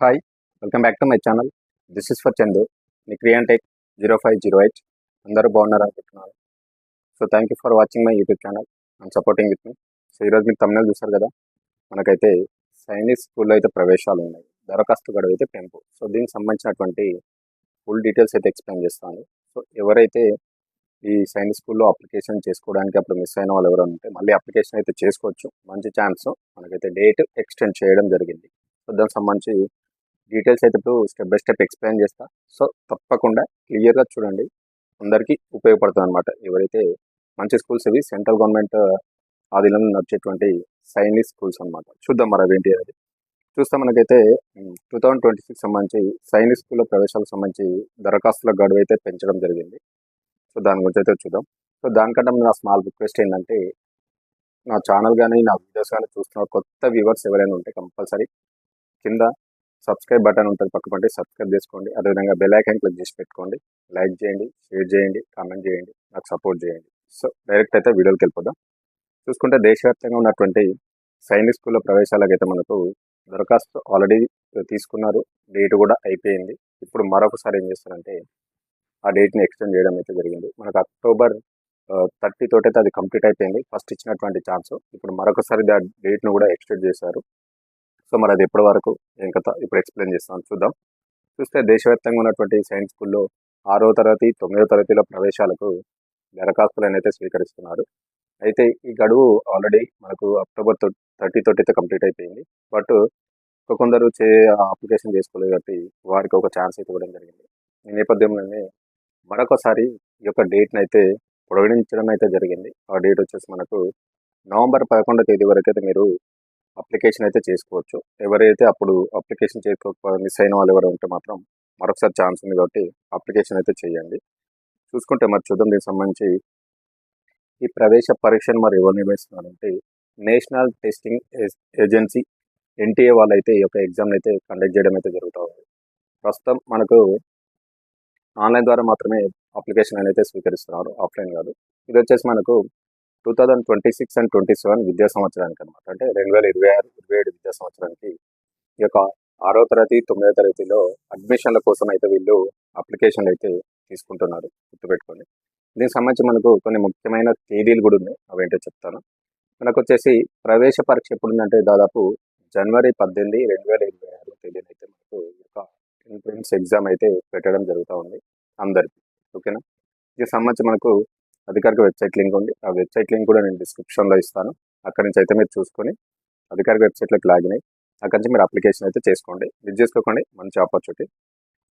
Hi welcome back to my channel this is for Chandu me Crean tech zero five zero eight అందరూ బాగున్నారు? అనుకుంటున్నారు so thank you for watching my YouTube channel and supporting with me so ఈరోజు మీరు తమిళ చూసారు కదా? మనకైతే సైనిక్ స్కూల్లో అయితే ప్రవేశాలు ఉన్నాయి. దరఖాస్తు గడువు అయితే పెంపు సో దీనికి సంబంధించినటువంటి ఫుల్ డీటెయిల్స్ అయితే ఎక్స్ప్లెయిన్ చేస్తాను. సో ఎవరైతే ఈ సైనిక్ స్కూల్లో అప్లికేషన్ చేసుకోవడానికి అప్పుడు మిస్ అయిన వాళ్ళు ఎవరైనా ఉంటే మళ్ళీ అప్లికేషన్ అయితే చేసుకోవచ్చు. మంచి ఛాన్స్ మనకైతే డేట్ ఎక్స్టెండ్ చేయడం జరిగింది. సో దానికి సంబంధించి డీటెయిల్స్ అయితే ఇప్పుడు స్టెప్ బై స్టెప్ ఎక్స్ప్లెయిన్ చేస్తా. సో తప్పకుండా క్లియర్గా చూడండి. అందరికీ ఉపయోగపడుతుంది అనమాట ఎవరైతే మంచి స్కూల్స్ ఇవి సెంట్రల్ గవర్నమెంట్ ఆధీనంలో నడిచేటువంటి సైనిక్ స్కూల్స్ అనమాట చూద్దాం మరి అవేంటి అది చూస్తే మనకైతే టూ థౌజండ్ ట్వంటీ సిక్స్ సంబంధించి సైనిక్ స్కూల్లో ప్రవేశాలకు సంబంధించి దరఖాస్తుల గడువు అయితే పెంచడం జరిగింది. సో దాని గురించి అయితే చూద్దాం. సో దానికంటే నా స్మాల్ రిక్వెస్ట్ ఏంటంటే నా ఛానల్ కానీ నా వీడియోస్ కానీ చూస్తున్న కొత్త వ్యూవర్స్ ఎవరైనా ఉంటే కంపల్సరీ కింద సబ్స్క్రైబ్ బటన్ ఉంటుంది పక్క పంటే సబ్స్క్రైబ్ చేసుకోండి. అదేవిధంగా బెల్ ఐకాన్ క్లిక్ చేసి పెట్టుకోండి. లైక్ చేయండి షేర్ చేయండి కామెంట్ చేయండి నాకు సపోర్ట్ చేయండి. సో డైరెక్ట్ అయితే వీడియోకి వెళ్ళిపోదాం. చూసుకుంటే దేశవ్యాప్తంగా ఉన్నటువంటి సైనిక్ స్కూల్లో ప్రవేశాలకు అయితే మనకు దరఖాస్తు ఆల్రెడీ తీసుకున్నారు. డేట్ కూడా అయిపోయింది. ఇప్పుడు మరొకసారి ఏం చేస్తారంటే ఆ డేట్ని ఎక్స్టెండ్ చేయడం అయితే జరిగింది. మనకు అక్టోబర్ థర్టీ తోటైతే అయితే అది కంప్లీట్ అయిపోయింది. ఫస్ట్ ఇచ్చినటువంటి ఛాన్స్. ఇప్పుడు మరొకసారి ఆ డేట్ను కూడా ఎక్స్టెండ్ చేశారు. సో మరి అది ఎప్పటి వరకు ఏం కథ ఇప్పుడు ఎక్స్ప్లెయిన్ చేస్తాను చూద్దాం. చూస్తే దేశవ్యాప్తంగా ఉన్నటువంటి సైన్స్ స్కూల్లో ఆరో తరగతి తొమ్మిదో తరగతిలో ప్రవేశాలకు దరఖాస్తులను అయితే స్వీకరిస్తున్నారు. అయితే ఈ గడువు ఆల్రెడీ మనకు అక్టోబర్ థర్టీ తోటి అయితే కంప్లీట్ అయిపోయింది. బట్ కొందరు చే అప్లికేషన్ చేసుకోలేదు కాబట్టి వారికి ఒక ఛాన్స్ అయితే ఇవ్వడం జరిగింది. ఈ నేపథ్యంలోనే మరొకసారి ఈ యొక్క డేట్ని అయితే పొడిగించడం అయితే జరిగింది. ఆ డేట్ వచ్చేసి మనకు నవంబర్ పదకొండో తేదీ వరకు అయితే మీరు అప్లికేషన్ అయితే చేసుకోవచ్చు. ఎవరైతే అప్పుడు అప్లికేషన్ చేసుకోకపోతే మిస్ అయిన వాళ్ళు ఎవరు ఉంటే మాత్రం మరొకసారి ఛాన్స్ ఉంది కాబట్టి అప్లికేషన్ అయితే చేయండి. చూసుకుంటే మరి చూద్దాం దీనికి సంబంధించి ఈ ప్రవేశ పరీక్షను మరి ఎవరు నిర్వహిస్తున్నారంటే నేషనల్ టెస్టింగ్ ఏజెన్సీ ఎన్టీఏ వాళ్ళు అయితే ఈ యొక్క ఎగ్జామ్ అయితే కండక్ట్ చేయడం అయితే జరుగుతూ ఉంది. ప్రస్తుతం మనకు ఆన్లైన్ ద్వారా మాత్రమే అప్లికేషన్ అనేది స్వీకరిస్తున్నారు. ఆఫ్లైన్ కాదు. ఇది వచ్చేసి మనకు two thousand twenty six and twenty seven విద్యా సంవత్సరానికి అనమాట అంటే రెండు వేల ఇరవై ఆరు ఇరవై ఏడు విద్యా సంవత్సరానికి ఈ యొక్క ఆరో తరగతి తొమ్మిదో తరగతిలో అడ్మిషన్ల కోసం అయితే వీళ్ళు అప్లికేషన్ అయితే తీసుకుంటున్నారు గుర్తుపెట్టుకోండి. దీనికి సంబంధించి మనకు కొన్ని ముఖ్యమైన తేదీలు కూడా ఉన్నాయి. అవేంటో చెప్తాను. మనకు వచ్చేసి ప్రవేశ పరీక్ష ఎప్పుడుందంటే దాదాపు జనవరి పద్దెనిమిది రెండు వేల ఇరవై ఆరు తేదీన అయితే మనకు ఒక ఎంట్రన్స్ ఎగ్జామ్ అయితే పెట్టడం జరుగుతూ ఉంది అందరికీ. ఓకేనా? దీనికి సంబంధించి మనకు అధికారిక వెబ్సైట్ లింక్ ఉంది. ఆ వెబ్సైట్ లింక్ కూడా నేను డిస్క్రిప్షన్లో ఇస్తాను. అక్కడి నుంచి అయితే మీరు చూసుకొని అధికారిక వెబ్సైట్లోకి లాగిన్ అయ్యి అక్కడి నుంచి మీరు అప్లికేషన్ అయితే చేసుకోండి. మిస్ చేసుకోకండి. మంచి ఆపర్చునిటీ.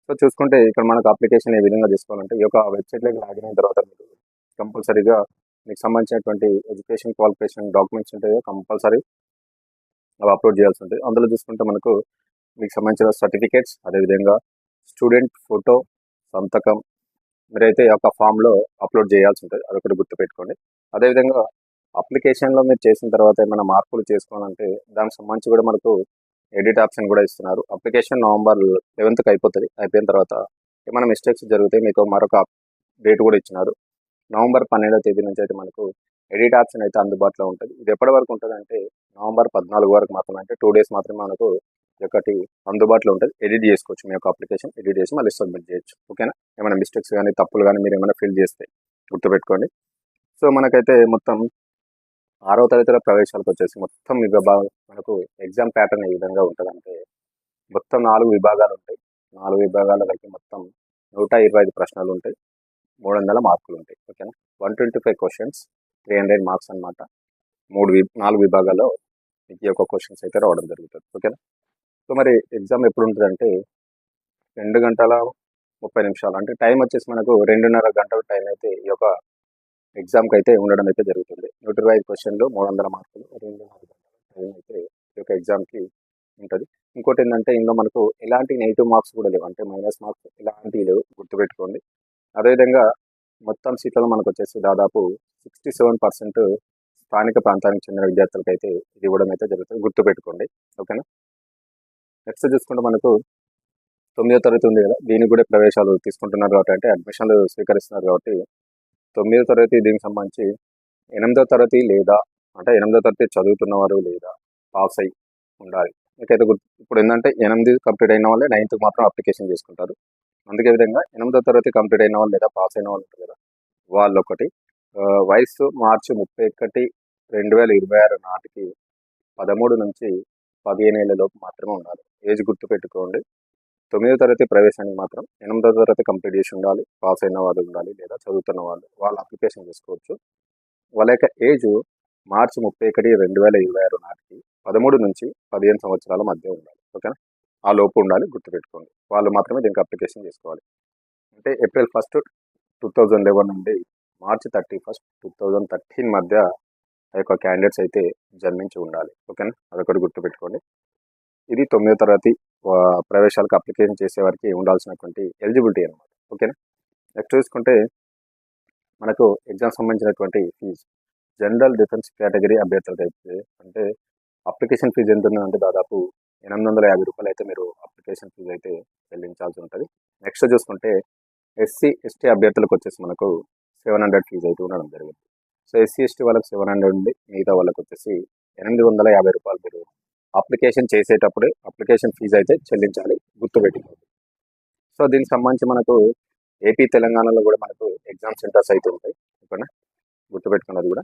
సో చూసుకుంటే ఇక్కడ మనకు అప్లికేషన్ ఏ విధంగా తీసుకోవాలంటే ఈ యొక్క వెబ్సైట్లోకి లాగిన్ అయిన తర్వాత మీరు కంపల్సరీగా మీకు సంబంధించినటువంటి ఎడ్యుకేషన్ క్వాలిఫికేషన్ డాక్యుమెంట్స్ ఉంటాయో కంపల్సరీ అవి అప్లోడ్ చేయాల్సి ఉంటుంది. అందులో చూసుకుంటే మనకు మీకు సంబంధించిన సర్టిఫికేట్స్ అదేవిధంగా స్టూడెంట్ ఫోటో సంతకం మీరైతే ఒక ఫామ్లో అప్లోడ్ చేయాల్సి ఉంటుంది. అదొకటి గుర్తుపెట్టుకోండి. అదేవిధంగా అప్లికేషన్లో మీరు చేసిన తర్వాత ఏమైనా మార్పులు చేసుకోవాలంటే దానికి సంబంధించి కూడా మనకు ఎడిట్ ఆప్షన్ కూడా ఇస్తున్నారు. అప్లికేషన్ నవంబర్ లెవెన్త్కి అయిపోతుంది. అయిపోయిన తర్వాత ఏమైనా మిస్టేక్స్ జరిగితే మీకు మరొక డేట్ కూడా ఇచ్చినారు. నవంబర్ పన్నెండవ తేదీ నుంచి అయితే మనకు ఎడిట్ ఆప్షన్ అయితే అందుబాటులో ఉంటుంది. ఇది ఎప్పటి వరకు ఉంటుంది అంటే నవంబర్ పద్నాలుగు వరకు మాత్రమే. అంటే టూ డేస్ మాత్రమే మనకు ఒకటి అందుబాటులో ఉంటుంది. ఎడిట్ చేసుకోవచ్చు. మీ యొక్క అప్లికేషన్ ఎడిట్ చేసి మళ్ళీ సబ్మిట్ చేయొచ్చు. ఓకేనా ఏమైనా మిస్టేక్స్ కానీ తప్పులు కానీ మీరు ఏమైనా ఫిల్ చేస్తే గుర్తుపెట్టుకోండి. సో మనకైతే మొత్తం ఆరో తరగతిలో ప్రవేశాలకు వచ్చేసి మొత్తం విభాగం మనకు ఎగ్జామ్ ప్యాటర్న్ ఏ విధంగా ఉంటుందంటే మొత్తం నాలుగు విభాగాలు ఉంటాయి. నాలుగు విభాగాల దగ్గర మొత్తం నూట ఇరవై ఐదు ప్రశ్నలు ఉంటాయి. మూడు వందల మార్కులు ఉంటాయి. ఓకేనా one twenty five questions three hundred marks అనమాట మూడు నాలుగు విభాగాల్లో మీకు ఈ యొక్క క్వశ్చన్స్ అయితే రావడం జరుగుతుంది. ఓకేనా సో మరి ఎగ్జామ్ ఎప్పుడు ఉంటుందంటే రెండు గంటల ముప్పై నిమిషాలు. అంటే టైం వచ్చేసి మనకు రెండున్నర గంటల టైం అయితే ఈ యొక్క ఎగ్జామ్కి అయితే ఉండడం అయితే జరుగుతుంది. నూట ఇరవై ఐదు క్వశ్చన్లు మూడు వందల మార్కులు రెండున్నర గంటల టైం అయితే ఈ యొక్క ఎగ్జామ్కి ఉంటుంది. ఇంకోటి ఏంటంటే ఇందులో మనకు ఎలాంటి నెగిటివ్ మార్క్స్ కూడా లేవు. అంటే మైనస్ మార్క్స్ ఎలాంటివి లేవు గుర్తుపెట్టుకోండి. అదేవిధంగా మొత్తం సీట్లలో మనకు వచ్చేసి దాదాపు సిక్స్టీ సెవెన్ పర్సెంట్ స్థానిక ప్రాంతానికి చెందిన విద్యార్థులకు అయితే ఇది ఇవ్వడం అయితే జరుగుతుంది. గుర్తుపెట్టుకోండి. ఓకేనా? నెక్స్ట్ చూసుకుంటే మనకు తొమ్మిదో తరగతి ఉంది కదా దీనికి కూడా ప్రవేశాలు తీసుకుంటున్నారు కాబట్టి అంటే అడ్మిషన్లు స్వీకరిస్తున్నారు కాబట్టి తొమ్మిదో తరగతి దీనికి సంబంధించి ఎనిమిదో తరగతి లేదా అంటే ఎనిమిదో తరగతి చదువుతున్నవారు లేదా పాస్ అయి ఉండాలి. మీకైతే ఇప్పుడు ఏంటంటే ఎనిమిది కంప్లీట్ అయిన వాళ్ళే నైన్త్కి మాత్రం అప్లికేషన్ చేసుకుంటారు. అందుకే విధంగా ఎనిమిదో తరగతి కంప్లీట్ అయిన వాళ్ళు లేదా పాస్ అయిన వాళ్ళు ఉంటారు కదా వాళ్ళు ఒకటి వయసు మార్చి ముప్పై ఒకటి రెండు వేల ఇరవై ఆరు నాటికి పదమూడు నుంచి పదిహేను లోపు మాత్రమే ఉండాలి. ఏజ్ గుర్తు పెట్టుకోండి. తొమ్మిదో తరగతి ప్రవేశానికి మాత్రం ఎనిమిదో తరగతి కంప్లీట్ చేసి ఉండాలి. పాస్ అయిన వాళ్ళు ఉండాలి లేదా చదువుతున్న వాళ్ళు వాళ్ళు అప్లికేషన్ చేసుకోవచ్చు. వాళ్ళ యొక్క ఏజ్ మార్చి ముప్పై ఒకటి రెండు వేల ఇరవై ఆరు నాటికి పదమూడు నుంచి పదిహేను సంవత్సరాల మధ్య ఉండాలి. ఓకేనా? ఆ లోపు ఉండాలి గుర్తుపెట్టుకోండి వాళ్ళు మాత్రమే దీనికి అప్లికేషన్ చేసుకోవాలి. అంటే April first two thousand eleven నుండి March thirty first two thousand thirteen మధ్య ఆ యొక్క క్యాండిడేట్స్ అయితే జన్మించి ఉండాలి. ఓకేనా అదొకటి గుర్తుపెట్టుకోండి. ఇది తొమ్మిదో తరగతి ప్రవేశాలకు అప్లికేషన్ చేసే వారికి ఉండాల్సినటువంటి ఎలిజిబిలిటీ అనమాట ఓకేనా నెక్స్ట్ చూసుకుంటే మనకు ఎగ్జామ్ సంబంధించినటువంటి ఫీజు జనరల్ డిఫెన్స్ కేటగిరీ అభ్యర్థులకు అయితే అంటే అప్లికేషన్ ఫీజు ఎంత ఉందంటే దాదాపు ఎనిమిది వందల యాభై రూపాయలు అయితే మీరు అప్లికేషన్ ఫీజు అయితే చెల్లించాల్సి ఉంటుంది. నెక్స్ట్ చూసుకుంటే ఎస్సీ ఎస్టీ అభ్యర్థులకు వచ్చేసి మనకు సెవెన్ హండ్రెడ్ ఫీజు అయితే ఉండడం జరిగింది. సో ఎస్సీ ఎస్టీ వాళ్ళకి సెవెన్ హండ్రెడ్ ఉంది. మిగతా వాళ్ళకి వచ్చేసి ఎనిమిది వందల యాభై రూపాయలు మీరు అప్లికేషన్ చేసేటప్పుడే అప్లికేషన్ ఫీజు అయితే చెల్లించాలి. గుర్తుపెట్టుకోండి. సో దీనికి సంబంధించి మనకు ఏపీ తెలంగాణలో కూడా మనకు ఎగ్జామ్ సెంటర్స్ అయితే ఉంటాయి. ఓకేనా? గుర్తుపెట్టుకున్నది కూడా.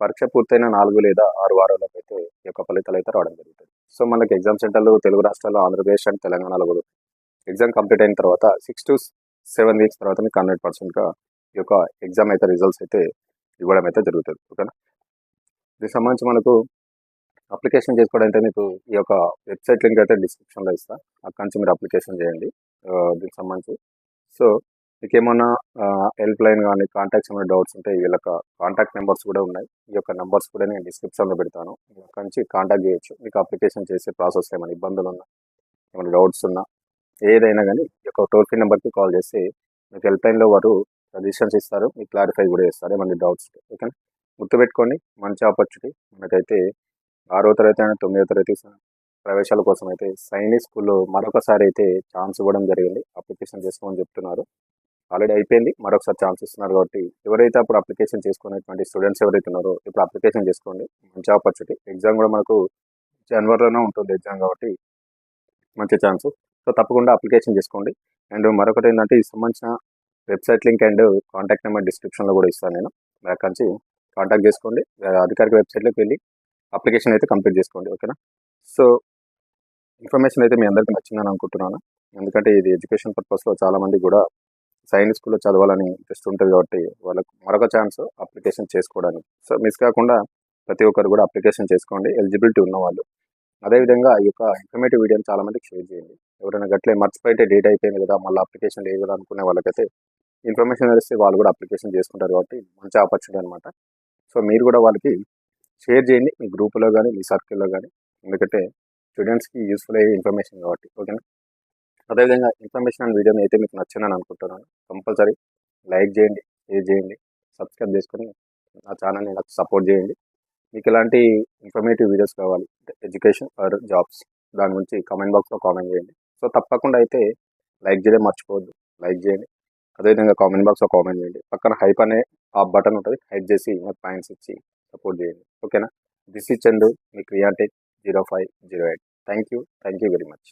పరీక్ష పూర్తయిన నాలుగు లేదా ఆరు వారాలకు అయితే ఈ యొక్క ఫలితాలు అయితే రావడం జరుగుతుంది. సో మనకి ఎగ్జామ్ సెంటర్లు తెలుగు రాష్ట్రాల్లో ఆంధ్రప్రదేశ్ అండ్ తెలంగాణలో కూడా ఎగ్జామ్ కంప్లీట్ అయిన తర్వాత సిక్స్ టు సెవెన్ వీక్స్ తర్వాత మీకు హండ్రెడ్ పర్సెంట్గా ఈ యొక్క ఎగ్జామ్ అయితే రిజల్ట్స్ అయితే ఇవ్వడం అయితే జరుగుతుంది ఓకేనా? దీనికి సంబంధించి మనకు అప్లికేషన్ చేసుకోవడానికి మీకు ఈ యొక్క వెబ్సైట్ లింక్ అయితే డిస్క్రిప్షన్లో ఇస్తాను అక్కడి నుంచి మీరు అప్లికేషన్ చేయండి. దీనికి సంబంధించి. సో మీకు ఏమైనా హెల్ప్ లైన్ కానీ కాంటాక్ట్స్ ఏమైనా డౌట్స్ ఉంటే వీళ్ళ కాంటాక్ట్ నెంబర్స్ కూడా ఉన్నాయి. ఈ యొక్క నెంబర్స్ కూడా నేను డిస్క్రిప్షన్లో పెడతాను. అక్కడి నుంచి కాంటాక్ట్ చేయొచ్చు. మీకు అప్లికేషన్ చేసే ప్రాసెస్ ఏమైనా ఇబ్బందులు ఉన్నా ఏమైనా డౌట్స్ ఉన్నా ఏదైనా కానీ ఈ యొక్క టోల్ ఫ్రీ నెంబర్కి కాల్ చేసి మీకు హెల్ప్ లైన్లో వారు సజెషన్స్ ఇస్తారు మీకు క్లారిఫై కూడా చేస్తారు ఏమన్నా డౌట్స్ ఓకేనా గుర్తుపెట్టుకోండి మంచి ఆపర్చునిటీ మనకైతే ఆరో తరగతి అయినా తొమ్మిదో తరగతి ప్రవేశాల కోసం అయితే సైనిక్ స్కూల్లో మరొకసారి అయితే ఛాన్స్ ఇవ్వడం జరిగింది. అప్లికేషన్ చేసుకోమని చెప్తున్నారు. ఆల్రెడీ అయిపోయింది మరొకసారి ఛాన్స్ ఇస్తున్నారు కాబట్టి ఎవరైతే అప్పుడు అప్లికేషన్ చేసుకునేటువంటి స్టూడెంట్స్ ఎవరైతే ఉన్నారో ఇప్పుడు అప్లికేషన్ చేసుకోండి మంచి ఆపర్చునిటీ ఎగ్జామ్ కూడా మనకు జనవరిలోనే ఉంటుంది ఎగ్జామ్ కాబట్టి మంచి ఛాన్స్ సో తప్పకుండా అప్లికేషన్ చేసుకోండి. అండ్ మరొకటి ఏంటంటే ఈ సంబంధించిన website link and contact number డిస్క్రిప్షన్లో కూడా ఇస్తాను నేను. మీరు అక్కడి నుంచి కాంటాక్ట్ చేసుకోండి. అధికారిక వెబ్సైట్లోకి వెళ్ళి అప్లికేషన్ అయితే కంప్లీట్ చేసుకోండి ఓకేనా? సో ఇన్ఫర్మేషన్ అయితే మీ అందరికీ నచ్చిందని అనుకుంటున్నాను. ఎందుకంటే ఇది ఎడ్యుకేషన్ పర్పస్లో చాలా మంది కూడా సైన్స్ స్కూల్లో చదవాలని ఇంట్రెస్ట్ ఉంటుంది కాబట్టి వాళ్ళకు మరొక ఛాన్స్ అప్లికేషన్ చేసుకోవడానికి. సో మిస్ కాకుండా ప్రతి ఒక్కరు కూడా అప్లికేషన్ చేసుకోండి. ఎలిజిబిలిటీ ఉన్నవాళ్ళు అదేవిధంగా ఈ యొక్క ఇన్ఫర్మేటివ్ వీడియోని చాలామందికి షేర్ చేయండి. ఎవరైనా గట్లే మర్చిపోయితే డేట్ అయిపోయింది కదా మళ్ళీ అప్లికేషన్ లేదు కదా అనుకునే వాళ్ళకైతే ఇన్ఫర్మేషన్ తెలిస్తే వాళ్ళు కూడా అప్లికేషన్ చేసుకుంటారు కాబట్టి మంచి ఆపర్చునిటీ అనమాట సో మీరు కూడా వాళ్ళకి షేర్ చేయండి. మీ గ్రూపులో కానీ మీ సర్కిల్లో కానీ. ఎందుకంటే స్టూడెంట్స్కి యూస్ఫుల్ అయ్యే ఇన్ఫర్మేషన్ కాబట్టి ఓకేనా? అదేవిధంగా ఇన్ఫర్మేషన్ అండ్ వీడియో అయితే మీకు నచ్చిందని అనుకుంటున్నాను. కంపల్సరీ లైక్ చేయండి షేర్ చేయండి సబ్స్క్రైబ్ చేసుకొని నా ఛానల్ని నాకు సపోర్ట్ చేయండి. మీకు ఇలాంటి ఇన్ఫర్మేటివ్ వీడియోస్ కావాలి? ఎడ్యుకేషన్ ఆర్ జాబ్స్ దాని గురించి కామెంట్ బాక్స్లో కామెంట్ చేయండి. సో తప్పకుండా అయితే లైక్ చేయడం మర్చిపోవద్దు. లైక్ చేయండి. అదేవిధంగా కామెంట్ బాక్స్లో కామెంట్ చేయండి. పక్కన హైప్ అనే ఆ బటన్ ఉంటుంది. హైప్ చేసి మాకు పాయింట్స్ ఇచ్చి సపోర్ట్ చేయండి. ఓకేనా దిస్ ఈ చందు మీ Createch zero five zero eight thank you thank you very much